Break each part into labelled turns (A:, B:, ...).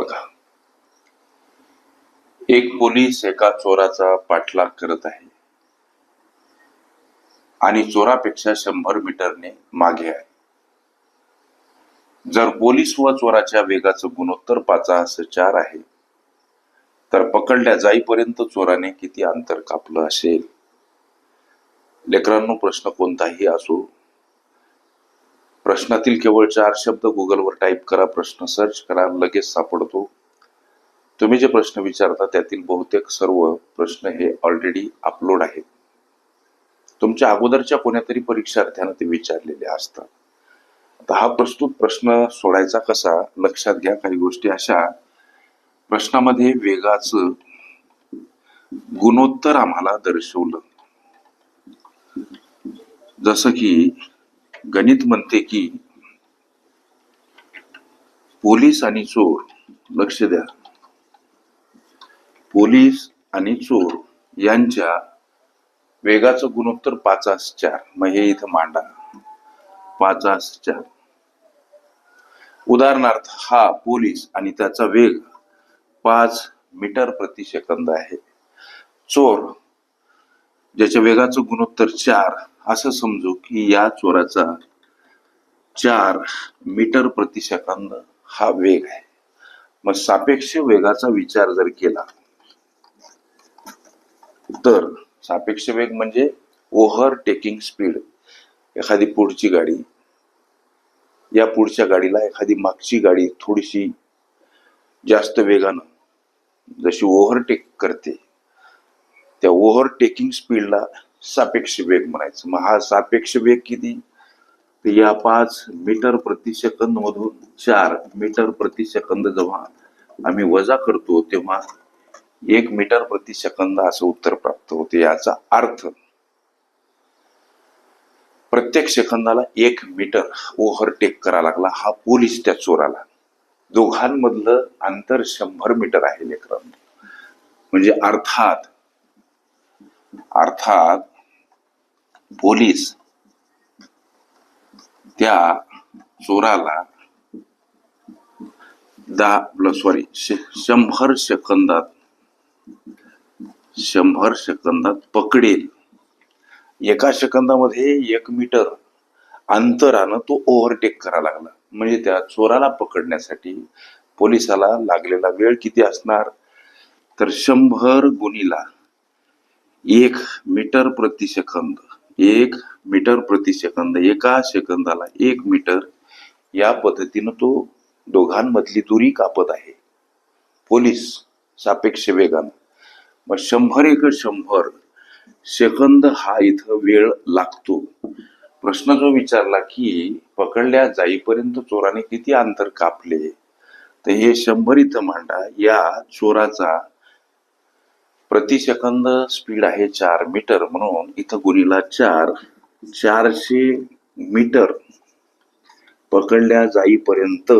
A: बघा. एक पोलीस एका चोराचा पाठलाग करत आहे. आणि चोरापेक्षा शंभर मीटरने मागे आहे. जर पोलीस व चोराच्या वेगाचं गुणोत्तर पाचा असं चार आहे तर पकडल्या जाईपर्यंत चोराने किती अंतर कापलं असेल? लेकरांनो प्रश्न कोणताही असो प्रश्नातील केवळ चार शब्द गुगलवर टाईप करा प्रश्न सर्च करा लगेच सापडतो. तुम्ही जे प्रश्न विचारता त्यातील बहुतेक सर्व प्रश्न हे ऑलरेडी अपलोड आहेत. तुमच्या अगोदरच्या कोण्यातरी परीक्षार्थ्यानं ते विचारलेले असतात. आता हा प्रस्तुत प्रश्न सोडायचा कसा लक्षात घ्या काही गोष्टी अशा. प्रश्नामध्ये वेगाचं गुणोत्तर आम्हाला दर्शवलं. जसं की गणित म्हणते की पोलीस आणि चोर लक्ष द्या. पोलीस आणि चोर यांच्या वेगाचं गुणोत्तर पाचास चार. मग हे इथं मांडा. पाचास चार. उदाहरणार्थ हा पोलीस आणि त्याचा वेग पाच मीटर प्रति सेकंद आहे. चोर ज्याच्या वेगाचं गुणोत्तर चार असं समजू की या चोराचा चार मीटर प्रतिसेकंद हा वेग आहे. मग सापेक्ष वेगाचा विचार जर केला तर सापेक्ष वेग म्हणजे ओव्हरटेकिंग स्पीड. एखादी पुढची गाडी या पुढच्या गाडीला एखादी मागची गाडी थोडीशी जास्त वेगानं जशी ओव्हरटेक करते त्या ओव्हरटेकिंग स्पीडला सापेक्ष वेग म्हणायचं. मग हा सापेक्ष वेग किती? तर या पाच मीटर प्रति सेकंद मधून चार मीटर प्रति सेकंद जेव्हा आम्ही वजा करतो तेव्हा एक मीटर प्रति सेकंद असं उत्तर प्राप्त होते. याचा अर्थ प्रत्येक सेकंदाला एक मीटर ओव्हरटेक करा लागला. हा पोलीस त्या चोराला. दोघांमधलं अंतर शंभर मीटर आहे लेकरांनो म्हणजे अर्थात अर्थात पोलीस त्या चोराला दहा सॉरी शंभर सेकंदात शंभर सेकंदात पकडेल. एका सेकंदामध्ये एक मीटर अंतरानं तो ओव्हरटेक करा लागला. म्हणजे त्या चोराला पकडण्यासाठी पोलिसाला लागलेला वेळ किती असणार? तर शंभर गुणीला एक मीटर प्रति सेकंद एक मीटर प्रति सेकंद एका सेकंदाला एक मीटर या पद्धतीनं तो दोघांमधली दुरी कापत आहे. पोलीस सापेक्ष वेगानं. मग शंभर एक शंभर सेकंद हा इथं वेळ लागतो. प्रश्न जो विचारला की पकडल्या जाईपर्यंत चोराने किती अंतर कापले? तर हे शंभर इथं मांडा या चोराचा प्रति सेकंद स्पीड आहे चार मीटर म्हणून इथं गुणीला चार चारशे मीटर पकडल्या जाईपर्यंत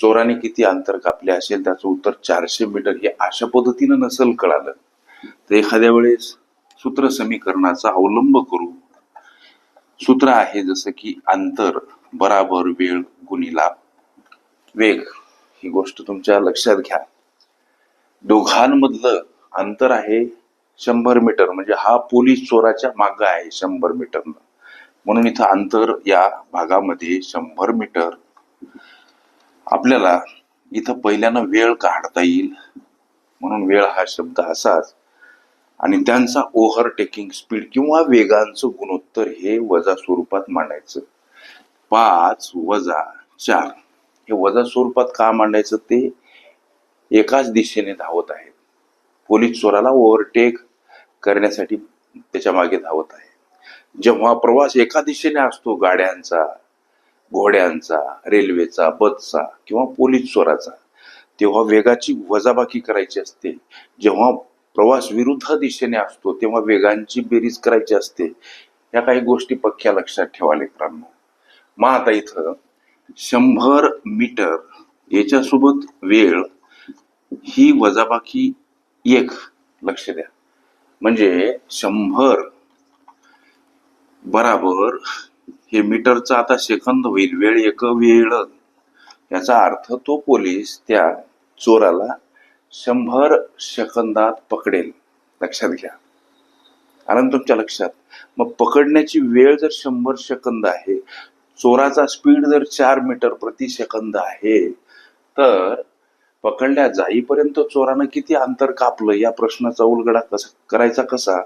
A: चोराने किती अंतर कापले असेल त्याचं उत्तर चारशे मीटर हे अशा पद्धतीनं नसल कळालं. तर एखाद्या वेळेस सूत्र समीकरणाचा अवलंब करू. सूत्र आहे जसं की अंतर बराबर वेळ गुणिला वेग. ही गोष्ट तुमच्या लक्षात घ्या. दोघांमधलं अंतर आहे शंभर मीटर. म्हणजे हा पोलीस चोराच्या माग आहे शंभर मीटर. म्हणून इथं अंतर या भागामध्ये शंभर मीटर. आपल्याला इथं पहिल्यानं वेळ काढता येईल. म्हणून वेळ हा शब्द असाच. आणि त्यांचा ओव्हरटेकिंग स्पीड किंवा वेगांचं गुणोत्तर हे वजा स्वरूपात मांडायचं. पाच वजा चार. हे वजा स्वरूपात का मांडायचं ते एकाच दिशेने धावत आहेत. पोलीस चोराला ओव्हरटेक करण्यासाठी त्याच्यामागे धावत आहे जेव्हा प्रवास एका दिशेने असतो गाड्यांचा घोड्यांचा रेल्वेचा बसचा किंवा पोलीस चोराचा तेव्हा वेगाची वजाबाकी करायची असते. जेव्हा प्रवास विरुद्ध दिशेने असतो तेव्हा वेगांची बेरीज करायची असते. या काही गोष्टी पक्क्या लक्षात ठेवा लेकरांनो मग आता इथं शंभर मीटर याच्यासोबत वेळ ही वजाबाकी एक लक्ष द्या. म्हणजे शंभर बराबर हे मीटरचा आता सेकंद होईल वेळ एक वेळ. याचा अर्थ तो पोलीस त्या चोराला शंभर सेकंदात पकडेल. लक्षात घ्या. आनंद तुमच्या लक्षात. मग पकडण्याची वेळ जर शंभर सेकंद आहे चोराचा स्पीड जर चार मीटर प्रति सेकंद आहे तर पकडल्या जाईपर्यंत चोरानं किती अंतर कापलं या प्रश्नाचा उलगडा कसा करायचा कसा?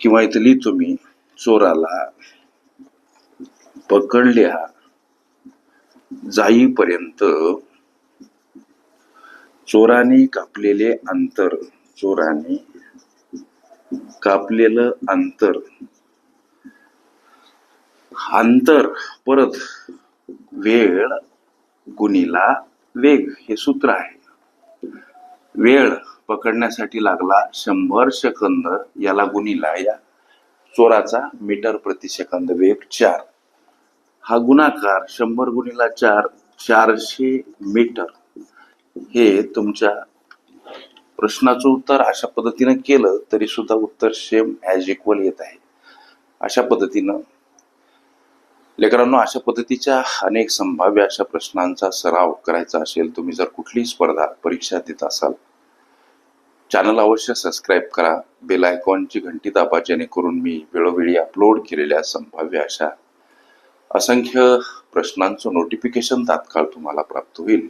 A: किंवा इथली तुम्ही चोराला पकडल्या जाईपर्यंत चोराने कापलेले अंतर चोराने कापलेलं अंतर अंतर परत वेळ गुणीला वेग हे सूत्र आहे. वेळ पकडण्यासाठी लागला शंभर सेकंद याला गुणीला या चोराचा मीटर प्रति सेकंद वेग चार. हा गुणाकार शंभर गुणीला चार चारशे मीटर. हे तुमच्या प्रश्नाचं उत्तर अशा पद्धतीनं केलं तरी सुद्धा उत्तर सेम ॲज इक्वल येत आहे. अशा पद्धतीनं लेकरांनो अशा पद्धतीच्या अनेक संभाव्य अशा प्रश्नांचा सराव करायचा असेल तुम्ही जर कुठलीही स्पर्धा परीक्षा देत असाल चॅनल अवश्य सबस्क्राईब करा. बेल आयकॉनची घंटी दाबा जेणेकरून मी वेळोवेळी अपलोड केलेल्या संभाव्य अशा असंख्य प्रश्नांचं नोटिफिकेशन तात्काळ तुम्हाला प्राप्त होईल.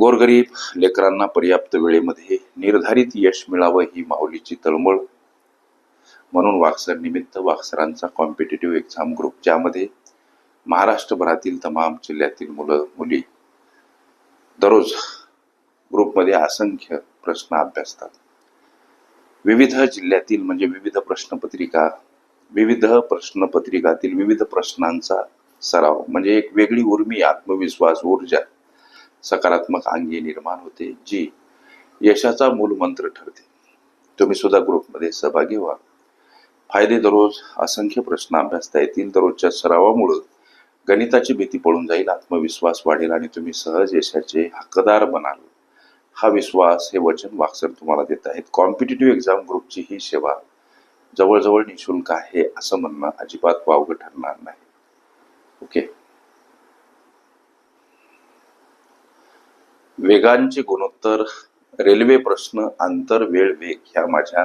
A: गोरगरीब लेकरांना पर्याप्त वेळेमध्ये निर्धारित यश मिळावं ही माऊलीची तळमळ. म्हणून वाक्सर निमित्त वाक्सरांचा कॉम्पिटेटिव्ह एक्झाम ग्रुप ज्यामध्ये महाराष्ट्रभरातील तमाम जिल्ह्यातील मुलं मुली दररोज ग्रुपमध्ये असंख्य प्रश्न अभ्यासतात. विविध जिल्ह्यातील म्हणजे विविध प्रश्नपत्रिका विविध प्रश्नपत्रिकातील विविध प्रश्नांचा सराव म्हणजे एक वेगळी उर्मी आत्मविश्वास ऊर्जा सकारात्मक अंगी निर्माण होते जी यशाचा मूल मंत्र ठरते. तुम्ही सुद्धा ग्रुपमध्ये सहभागी व्हा. फायदे दररोज असंख्य प्रश्न अभ्यासता येतील दररोजच्या सरावामुळं गणिताची भीती पळून जाईल आत्मविश्वास वाढेल आणि तुम्ही सहज यशाचे हक्कदार बनाल. हा विश्वास हे वचन वाक्सर तुम्हाला देत आहेत. कॉम्पिटेटिव्ह एक्झाम ग्रुपची ही सेवा जवळजवळ निशुल्क आहे असं म्हणणं अजिबात वावगं ठरणार नाही. ओके? वेगांचे गुणोत्तर रेल्वे प्रश्न आंतर वेळ वेग ह्या माझ्या